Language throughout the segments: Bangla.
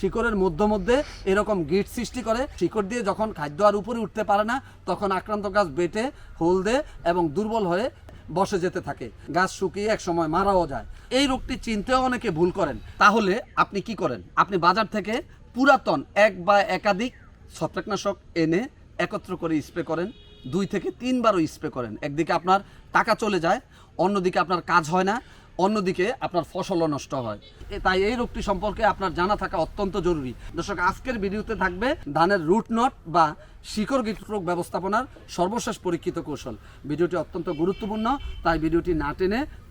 শিকড়ের মধ্য মধ্যে এরকম গিট সৃষ্টি করে। শিকড় দিয়ে যখন খাদ্য আর উপরে উঠতে পারে না, তখন আক্রান্ত গাছ বেটে, হলদে এবং দুর্বল হয়ে বসে যেতে থাকে। গাছ শুকিয়ে এক সময় মারাও যায়। এই রোগটি চিনতেও অনেকে ভুল করেন। তাহলে আপনি কি করেন? আপনি বাজার থেকে পুরাতন এক বা একাধিক ছত্রাকনাশক এনে একত্র করে স্প্রে করেন। দুই থেকে তিনবারও স্প্রে করেন। একদিকে আপনার টাকা চলে যায়, অন্যদিকে আপনার কাজ হয় না। অন্যদিকে আপনার ফসলও নষ্ট হয়। তাই এই রোগটি সম্পর্কে আপনার জানা থাকা অত্যন্ত জরুরি। দর্শক, আজকের ভিডিওতে থাকবে ধানের রুট নট বা শিকড় রোগ ব্যবস্থাপনার সর্বশেষ পরীক্ষিত কৌশল। ভিডিওটি অত্যন্ত গুরুত্বপূর্ণ, তাই ভিডিওটি না টেনে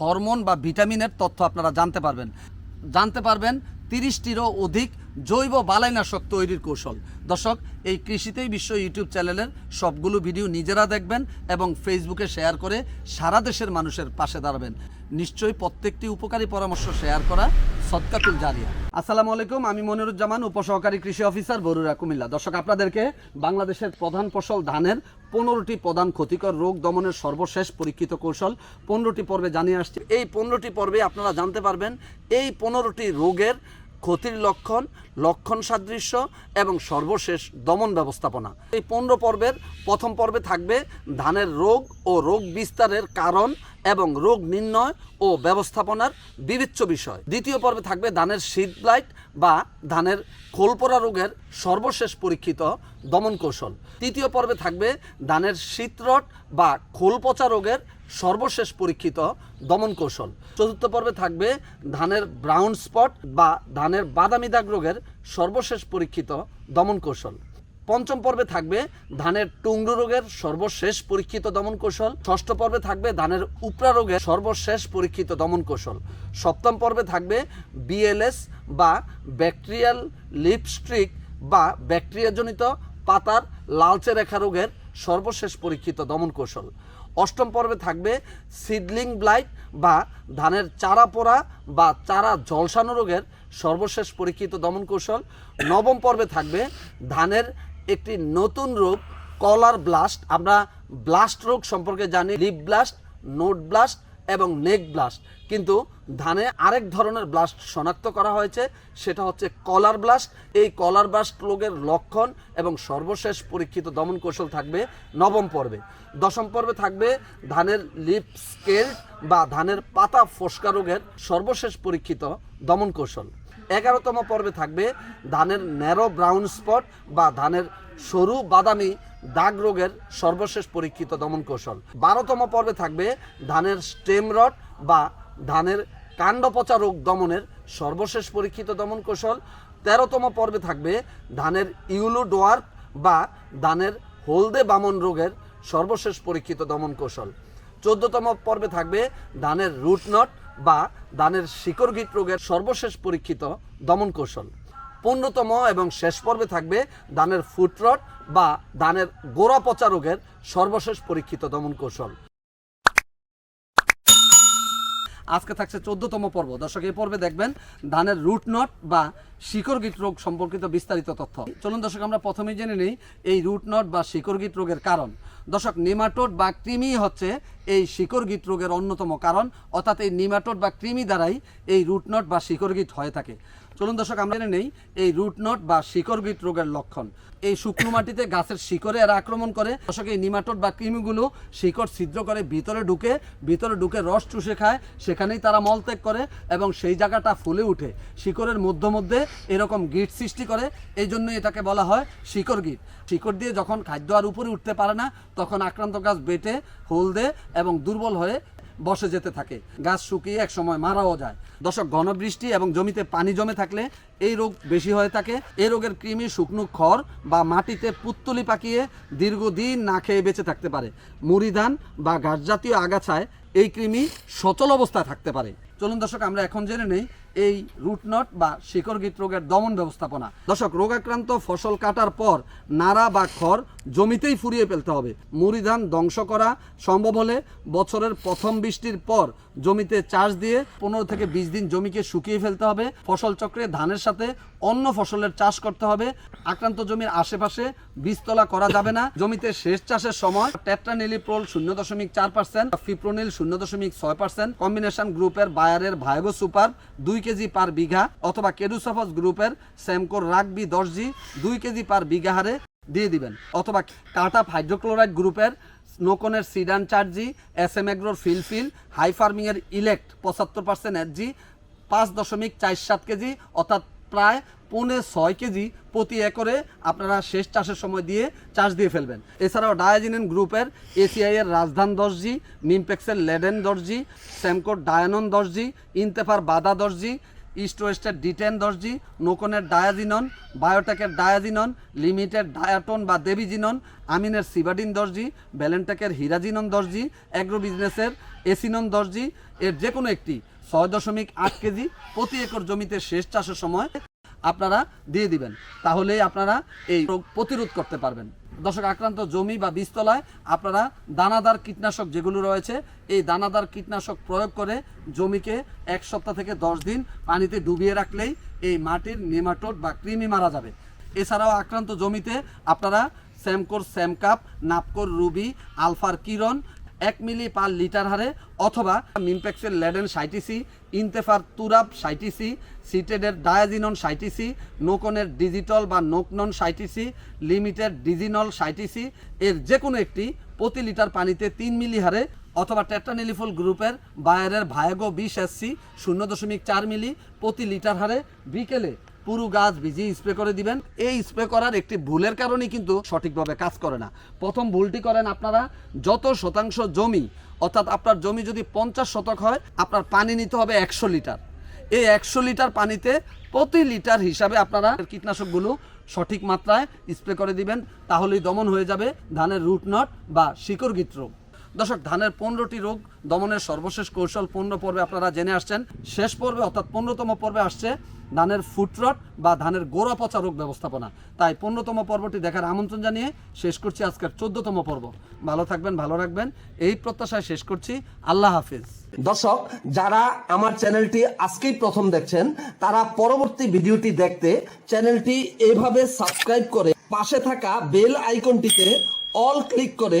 হরমোন বা ভিটামিনের তথ্য আপনারা জানতে পারবেন। জানতে পারবেন তিরিশটিরও অধিক জৈব বালাইনাশক তৈরির কৌশল। দর্শক, এই কৃষিতেই বিশ্ব ইউটিউব চ্যানেলের সবগুলো ভিডিও নিজেরা দেখবেন এবং ফেসবুকে শেয়ার করে সারা দেশের মানুষের পাশে দাঁড়াবেন। নিশ্চয়ই প্রত্যেকটি উপকারী পরামর্শ শেয়ার করা সদকাতুল জারিয়া। আসসালামু আলাইকুম, আমি মনিরুজ্জামান, উপসহকারী কৃষি অফিসার বরুরা কুমিল্লা। দর্শক, আপনাদেরকে বাংলাদেশের প্রধান ফসল ধানের পনেরোটি প্রধান ক্ষতিকর রোগ দমনের সর্বশেষ পরীক্ষিত কৌশল পনেরোটি পর্বে জানিয়ে আসছি। এই পনেরোটি পর্বে আপনারা জানতে পারবেন, এই পনেরোটি রোগের ক্ষতির লক্ষণ লক্ষণ সাদৃশ্য এবং সর্বশেষ দমন ব্যবস্থাপনা। এই পনেরো পর্বের প্রথম পর্বে থাকবে ধানের রোগ ও রোগ বিস্তারের কারণ এবং রোগ নির্ণয় ও ব্যবস্থাপনার বিবেচ্য বিষয়। দ্বিতীয় পর্বে থাকবে ধানের শীত ব্লাইট বা ধানের খোলপরা রোগের সর্বশেষ পরীক্ষিত দমন কৌশল। তৃতীয় পর্বে থাকবে ধানের শীতরট বা খোলপচা রোগের সর্বশেষ পরীক্ষিত দমন কৌশল। চতুর্থ পর্বে থাকবে ধানের ব্রাউন স্পট বা ধানের বাদামি দাগ রোগের সর্বশেষ পরীক্ষিত দমন কৌশল। পঞ্চম পর্বে থাকবে ধানের টুংরু রোগের সর্বশেষ পরীক্ষিত দমন কৌশল। ষষ্ঠ পর্বে থাকবে ধানের উপরা রোগের সর্বশেষ পরীক্ষিত দমন কৌশল। সপ্তম পর্বে থাকবে বিএলএস বা ব্যাকটেরিয়াল লিপস্ট্রিক বা ব্যাকটেরিয়াজনিত পাতার লালচে রেখা রোগের সর্বশেষ পরীক্ষিত দমন কৌশল। অষ্টম পর্বে থাকবে সিডলিং ব্লাইট বা ধানের চারা পোড়া বা চারা ঝলসানো রোগের সর্বশেষ পরীক্ষিত দমন কৌশল। নবম পর্বে থাকবে ধানের একটি নতুন রোগ, কলার ব্লাস্ট। আমরা ব্লাস্ট রোগ সম্পর্কে জানি, লিপ ব্লাস্ট, নোট ব্লাস্ট এবং নেক ব্লাস্ট। কিন্তু ধানে আরেক ধরনের ব্লাস্ট শনাক্ত করা হয়েছে, সেটা হচ্ছে কলার ব্লাস্ট। এই কলার ব্লাস্ট রোগের লক্ষণ এবং সর্বশেষ পরীক্ষিত দমন কৌশল থাকবে নবম পর্বে। দশম পর্বে থাকবে ধানের লিপ স্কেল বা ধানের পাতা ফোসকা রোগের সর্বশেষ পরীক্ষিত দমন কৌশল। এগারোতম পর্বে থাকবে ধানের ন্যারো ব্রাউন স্পট বা ধানের সরু বাদামি দাগ রোগের সর্বশেষ পরীক্ষিত দমন কৌশল। বারোতম পর্বে থাকবে ধানের স্টেম রড বা ধানের কাণ্ড পচা রোগ দমনের সর্বশেষ পরীক্ষিত দমন কৌশল। তেরোতম পর্বে থাকবে ধানের ইউলো ডোয়ার্ক বা ধানের হলদে বামন রোগের সর্বশেষ পরীক্ষিত দমন কৌশল। চোদ্দতম পর্বে থাকবে ধানের রুটনট বা দানের শিকড়গিট রোগের সর্বশেষ পরীক্ষিত দমন কৌশল। পূর্ণতম এবং শেষ পর্বে থাকবে দানের ফুটরট বা দানের গোড়া পচা রোগের সর্বশেষ পরীক্ষিত দমন কৌশল। আজকে থাকছে চোদ্দতম পর্ব। দর্শক, এই পর্বে দেখবেন ধানের রুট নট বা শিকড়গিট রোগ সম্পর্কিত বিস্তারিত তথ্য। চলুন দর্শক, আমরা প্রথমেই জেনে নিই এই রুট নট বা শিকড়গিট রোগের কারণ। দর্শক, নিমাটোড বা কৃমি হচ্ছে এই শিকড়গিট রোগের অন্যতম কারণ। অর্থাৎ এই নিমাটোড বা কৃমি দ্বারাই এই রুট নট বা শিকড়গিট হয়ে থাকে। চলুন দর্শক, আমরা জেনে নেই এই রুট নট বা শিকড়গিট রোগের লক্ষণ। এই শুকনো মাটিতে গাছের শিকড়ে এরা আক্রমণ করে। দর্শক, এই নিমাটোড বা কৃমিগুলো শিকড় ছিদ্র করে ভিতরে ঢুকে ভিতরে ঢুকে রস চুষে খায়, সেখানেই তারা মলত্যাগ করে এবং সেই জায়গাটা ফুলে উঠে। শিকড়ের মধ্য মধ্যে এরকম গিট সৃষ্টি করে, এই জন্য এটাকে বলা হয় শিকড় গিট। শিকড় দিয়ে যখন খাদ্য আর উপরে উঠতে পারে না, তখন আক্রান্ত গাছ বেটে, হলদে এবং দুর্বল হয়ে বসে যেতে থাকে। গাছ শুকিয়ে এক সময় মারাও যায়। দর্শক, ঘনবৃষ্টি এবং জমিতে পানি জমে থাকলে এই রোগ বেশি হয়ে থাকে। এই রোগের কৃমি শুকনো খড় বা মাটিতে পুত্তলি পাকিয়ে দীর্ঘদিন না খেয়ে বেঁচে থাকতে পারে। মুড়ি ধান বা ঘাস জাতীয় আগাছায় এই কৃমি সচল অবস্থায় থাকতে পারে। চলুন দর্শক, আমরা এখন জেনে নেই এই রুটনট বা শিকড়গিট রোগের দমন ব্যবস্থাপনা। দর্শক, রোগাক্রান্ত ফসল কাটার পর নাড়া বা খড় জমিতেই ফুরিয়ে ফেলতে হবে। মুড়ি ধান ধ্বংস করা সম্ভব হলে বছরের প্রথম বৃষ্টির পর জমিতে চাষ দিয়ে পনেরো থেকে বিশ দিন জমিকে শুকিয়ে ফেলতে হবে। ফসল চক্রে ধানের সাথে অন্য ফসলের চাষ করতে হবে। আক্রান্ত জমির আশেপাশে বীজতলা করা যাবে না। জমিতে শেষ চাষের সময় টেট্রানিলিপ্রোল শূন্য দশমিক চার পার্সেন্ট ফিপ্রোনিল শূন্য দশমিক ছয় পার্সেন্ট কম্বিনেশন গ্রুপের বায়ারের ভায়োগো সুপার দুই কেজি পার বিঘা অথবা কেডুসাফস গ্রুপের স্যামকোর রাগবি দশ জি দুই কেজি পার বিঘা হারে দিয়ে দিবেন। অথবা টাটা হাইড্রোক্লোরাইড গ্রুপের নোকনের সিডান চার জি এস এম এগ্রোর ফিলফিল হাই ফার্মিংয়ের ইলেক্ট পঁচাত্তর পার্সেন্ট এক জি পাঁচ দশমিক চার সাত কেজি, অর্থাৎ প্রায় পৌনে ছয় কেজি প্রতি একরে আপনারা শেষ চাষের সময় দিয়ে চাষ দিয়ে ফেলবেন। এছাড়াও ডায়াজিনেন গ্রুপের এসিআই এর রাজধান দশ জি নিমপেক্সের লেডেন দশ জি স্যামকোর ডায়ানন দশ জি ইনতেফার বাদা দশ জি ইস্ট ওয়েস্টের ডিটেন দশ জি নোকনের ডায়াজিনন, বায়োটেকের ডায়াজিনন, লিমিটেড ডায়াটন বা দেবিজিনন, আমিনের সিবাডিন দশ জি ব্যালেন্টেকের হিরাজিনন দশ জি অ্যাগ্রো বিজনেসের এসিনন দশ জি এর যে কোনো একটি ছয় দশমিক আট কেজি প্রতি একর জমিতে শেষ চাষের সময় আপনারা দিয়ে দিবেন। তাহলেই আপনারা এই রোগ প্রতিরোধ করতে পারবেন। দর্শক, আক্রান্ত জমি বা বীজতলায় আপনারা দানাদার কীটনাশক যেগুলো রয়েছে, এই দানাদার কীটনাশক প্রয়োগ করে জমিকে এক সপ্তাহ থেকে দশ দিন পানিতে ডুবিয়ে রাখলেই এই মাটির নেমাটোড বা কৃমি মারা যাবে। এছাড়াও আক্রান্ত জমিতে আপনারা স্যামকোর, স্যামকাপ, নাপকোর, রুবি, আলফার কিরণ এক মিলি পার লিটার হারে অথবা মিমপ্যাক্সের ল্যাডেন সাইটিসি, ইনতেফার তুরাব সাইটিসি, সিটেডের ডায়াজিনন সাইটিসি, নোকনের ডিজিটাল বা নোকনন সাইটিসি, লিমিটেড ডিজিনল সাইটিসি, এর যে কোনো একটি প্রতি লিটার পানিতে তিন মিলি হারে অথবা টেট্রানিলিফুল গ্রুপের বায়ারের ভায়াগো বিশ এসসি শূন্য দশমিক চার মিলি প্রতি লিটার হারে বিকেলে পুরো গাছ ভিজিয়ে স্প্রে করে দিবেন। এই স্প্রে করার একটি ভুলের কারণেই কিন্তু সঠিকভাবে কাজ করে না। প্রথম ভুলটি করেন আপনারা, যত শতাংশ জমি, অর্থাৎ আপনার জমি যদি পঞ্চাশ শতক হয়, আপনার পানি নিতে হবে একশো লিটার। এই একশো লিটার পানিতে প্রতি লিটার হিসাবে আপনারা কীটনাশকগুলো সঠিক মাত্রায় স্প্রে করে দিবেন, তাহলেই দমন হয়ে যাবে ধানের রুট নট বা শিকড় গীত রোগ দর্শক, ধানের পনেরোটি রোগ, দমনের সর্বশেষ কৌশল পনেরো পর্বে আপনারা জেনে আসছেন। শেষ পর্বে, অর্থাৎ পনেরোতম পর্বে আসছে ধানের ফুটরট বা ধানের গোড়া পচা রোগ ব্যবস্থাপনা। তাই পনেরোতম পর্বটি দেখার আমন্ত্রণ জানিয়ে শেষ করছি আজকের চোদ্দতম পর্ব। ভালো থাকবেন, ভালো রাখবেন। এই প্রত্যাশায় শেষ করছি। আল্লাহ হাফিজ। দর্শক, যারা আমার চ্যানেলটি আজকেই প্রথম দেখছেন, তারা পরবর্তী ভিডিওটি দেখতে চ্যানেলটি এভাবে সাবস্ক্রাইব করে পাশে থাকা বেল আইকনটিতে অল ক্লিক করে